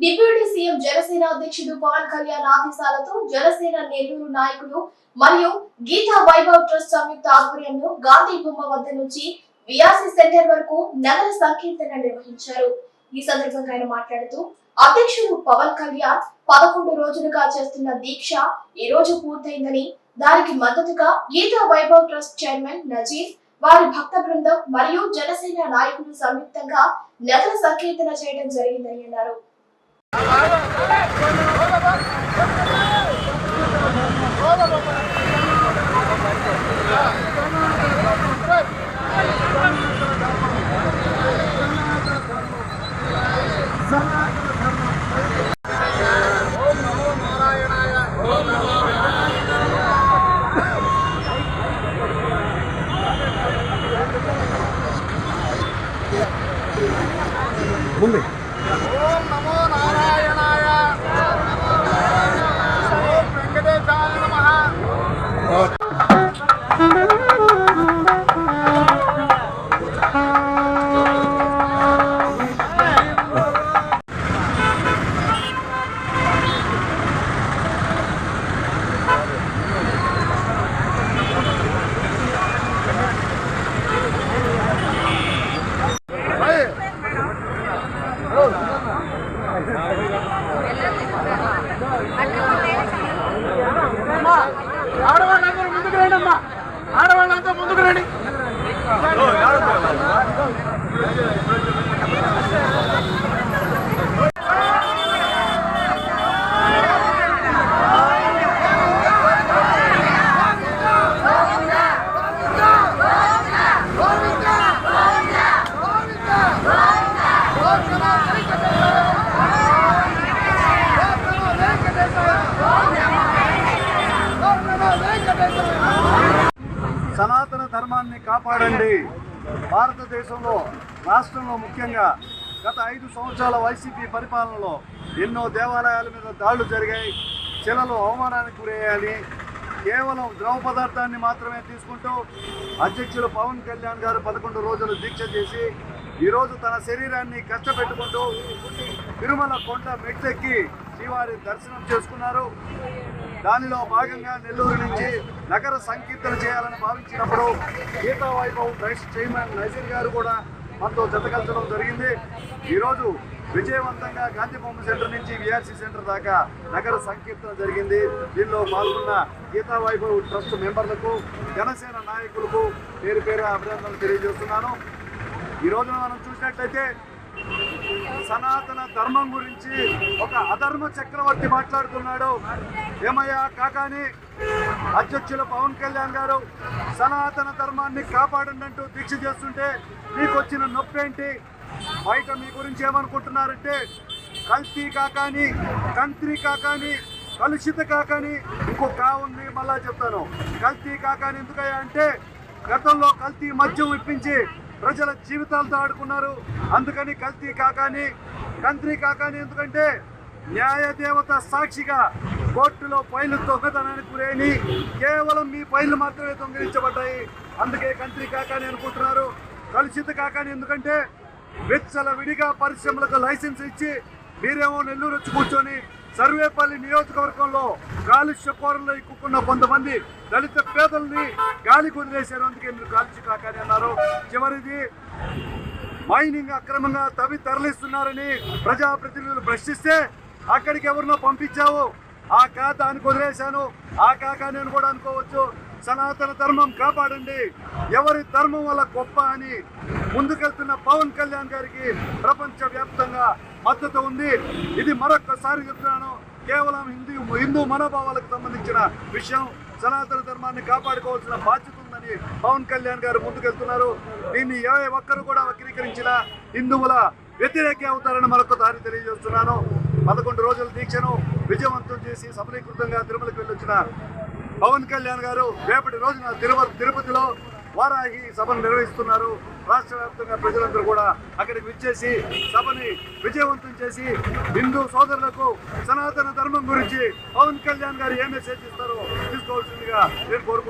Deputy CM Janasena అధ్యక్షుడు పవన్ కళ్యాణ్ ఆదేశాలతో జనసేన నెల్లూరు నాయకులు మరియు గీతా వైభవ్ ట్రస్ట్ సంయుక్త ఆధ్వర్యంలో గాంధీ బొమ్మ వద్ద నుంచి విఆర్సీ సెంటర్ వరకు నగర సంకీర్తన నిర్వహించారు. ఈ సందర్భంగా ఆయన మాట్లాడుతూ అధ్యక్షుడు పవన్ కళ్యాణ్ పదకొండు రోజులుగా చేస్తున్న దీక్ష ఈ రోజు పూర్తయిందని దానికి మద్దతుగా గీతా వైభవ్ ట్రస్ట్ చైర్మన్ నజీర్ వారి భక్త బృందం మరియు జనసేన నాయకులు సంయుక్తంగా నగర సంకీర్తన చేయడం జరిగిందని అన్నారు. ముందు ఆడవాళ్ళంతా ముందుకు రండి ధర్మాన్ని కాపాడండి. భారతదేశంలో రాష్ట్రంలో ముఖ్యంగా గత ఐదు సంవత్సరాల వైసీపీ పరిపాలనలో ఎన్నో దేవాలయాల మీద దాడులు జరిగాయి. శిలలు అవమానానికి గురయ్యాయని కేవలం ద్రవ పదార్థాన్ని మాత్రమే తీసుకుంటూ అధ్యక్షులు పవన్ కళ్యాణ్ గారు పదకొండు రోజులు దీక్ష చేసి ఈరోజు తన శరీరాన్ని కష్టపెట్టుకుంటూ తిరుమల కొండ మెట్టెక్కి శ్రీవారి దర్శనం చేసుకున్నారు. దానిలో భాగంగా నెల్లూరు నుంచి నగర సంకీర్తన చేయాలని భావించినప్పుడు గీతా వైభవ్ ట్రస్ట్ చైర్మన్ నజీర్ గారు కూడా మనతో జతకల్చడం జరిగింది. ఈరోజు విజయవంతంగా గాంధీ బొమ్మ సెంటర్ నుంచి విఆర్సీ సెంటర్ దాకా నగర సంకీర్తన జరిగింది. దీనిలో పాల్గొన్న గీతా వైభవ్ ట్రస్ట్ మెంబర్లకు జనసేన నాయకులకు పేరు పేరు అభినందనలు తెలియజేస్తున్నాను. ఈ రోజున మనం చూసినట్లయితే సనాతన ధర్మం గురించి ఒక అధర్మ చక్రవర్తి మాట్లాడుతున్నాడు. ఏమయ్యా కాకాని అధ్యక్షులు పవన్ కళ్యాణ్ గారు సనాతన ధర్మాన్ని కాపాడండి అంటూ దీక్ష చేస్తుంటే మీకు వచ్చిన నొప్పి ఏంటి బయట మీ గురించి ఏమనుకుంటున్నారంటే కల్తీ కాకాని కంత్రి కాకాని కలుషిత కాకాని ఇంకో కా ఉంది మళ్ళా చెప్తాను. కల్తీ కాకాని ఎందుకయ్యా అంటే గతంలో కల్తీ మద్యం ఇప్పించి ప్రజల జీవితాలతో ఆడుకున్నారు. అందుకని కల్తీ కాకాని కంత్రి కాకాని ఎందుకంటే న్యాయ దేవత సాక్షిగా కోర్టులో ఫైలు దొంగతనానికి గురైని కేవలం మీ ఫైళ్ళు మాత్రమే దొంగిలించబడ్డాయి. అందుకే కంత్రి కాకాని అనుకుంటున్నారు. కలుషిత కాకాని ఎందుకంటే విచ్చల విడిగా పరిశ్రమలకు లైసెన్స్ ఇచ్చి మీరేమో నెల్లూరు వచ్చి కూర్చొని సర్వేపల్లి నియోజకవర్గంలో కాలుష్య కోరల్లో ఇక్కున్న కొంతమంది దళిత పేదల్ని గాలి కుదిలేశారు. అందుకే మీరు కాలుష్య కాకని అన్నారు. చివరిది మైనింగ్ అక్రమంగా తవ్వి తరలిస్తున్నారని ప్రజాప్రతినిధులు ప్రశ్నిస్తే అక్కడికి ఎవరినో పంపించావు? ఆ కా అని వదిలేశాను ఆ కాకా నేను కూడా అనుకోవచ్చు. సనాతన ధర్మం కాపాడండి. ఎవరి ధర్మం వల్ల గొప్ప అని ముందుకెళ్తున్న పవన్ కళ్యాణ్ గారికి ప్రపంచ వ్యాప్తంగా మద్దతు ఉంది. ఇది మరొక్కసారి చెప్తున్నాను. కేవలం హిందూ హిందూ మనోభావాలకు సంబంధించిన విషయం సనాతన ధర్మాన్ని కాపాడుకోవాల్సిన బాధ్యత ఉందని పవన్ కళ్యాణ్ గారు ముందుకెళ్తున్నారు. దీన్ని ఏ ఒక్కరు కూడా వక్రీకరించిన హిందువుల వ్యతిరేకి అవుతారని మరొకసారి తెలియజేస్తున్నాను. పదకొండు రోజుల దీక్షను విజయవంతం చేసి సఫలీకృతంగా తిరుమలకి వెళ్ళొచ్చిన పవన్ కళ్యాణ్ గారు రేపటి రోజున తిరుమల తిరుపతిలో వారాహి సభను నిర్వహిస్తున్నారు. రాష్ట్ర వ్యాప్తంగా ప్రజలందరూ కూడా అక్కడికి విచ్చేసి సభని విజయవంతం చేసి హిందూ సోదరులకు సనాతన ధర్మం గురించి పవన్ కళ్యాణ్ గారు ఏ మెసేజ్ ఇస్తారో తీసుకోవాల్సిందిగా నేను కోరుకుంటున్నాను.